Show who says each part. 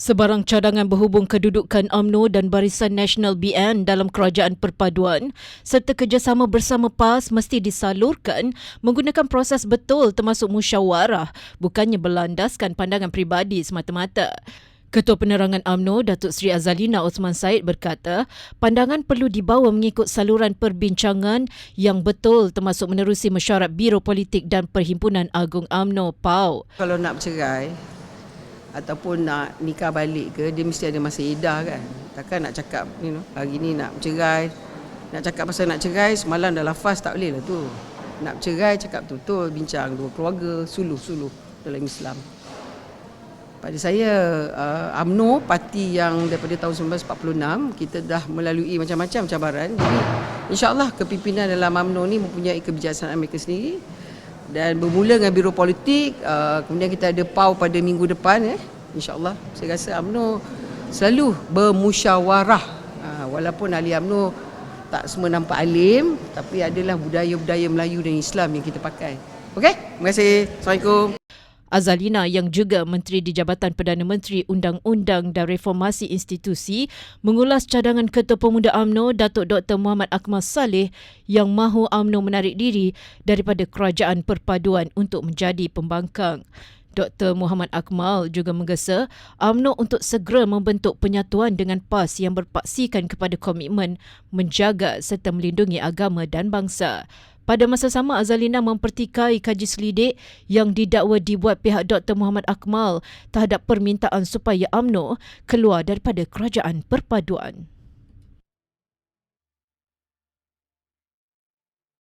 Speaker 1: Sebarang cadangan berhubung kedudukan UMNO dan Barisan Nasional BN dalam kerajaan perpaduan serta kerjasama bersama PAS mesti disalurkan menggunakan proses betul termasuk musyawarah bukannya berlandaskan pandangan peribadi semata-mata. Ketua Penerangan AMNO Datuk Seri Azalina Osman Said berkata, pandangan perlu dibawa mengikut saluran perbincangan yang betul termasuk menerusi mesyuarat Biro Politik dan Perhimpunan Agung AMNO PAU.
Speaker 2: Kalau nak bercerai ataupun nak nikah balik ke dia mesti ada masa edah kan. Takkan nak cakap you know, hari ni nak bercerai nak cakap pasal nak cerai semalam dah lafaz tak boleh lah tu. Nak bercerai cakap betul bincang dua keluarga suluh-suluh dalam Islam. Pada saya uh, AMNO parti yang daripada tahun 1946 kita dah melalui macam-macam cabaran. Jadi insya-Allah kepimpinan dalam AMNO ni mempunyai kebijaksanaan mereka sendiri dan bermula dengan biro politik uh, kemudian kita ada PAU pada minggu depan eh. Insyaallah saya rasa AMNO selalu bermusyawarah. Uh, walaupun ahli AMNO tak semua nampak alim tapi adalah budaya-budaya Melayu dan Islam yang kita pakai. Okey? Terima kasih. Assalamualaikum
Speaker 1: Azalina yang juga Menteri di Jabatan Perdana Menteri Undang-Undang dan Reformasi Institusi mengulas cadangan Ketua Pemuda AMNO Datuk Dr. Muhammad Akmal Saleh yang mahu AMNO menarik diri daripada kerajaan perpaduan untuk menjadi pembangkang. Dr. Muhammad Akmal juga menggesa AMNO untuk segera membentuk penyatuan dengan PAS yang berpaksikan kepada komitmen menjaga serta melindungi agama dan bangsa. Pada masa sama, Azalina mempertikai kaji selidik yang didakwa dibuat pihak Dr. Muhammad Akmal terhadap permintaan supaya AMNO keluar daripada kerajaan perpaduan.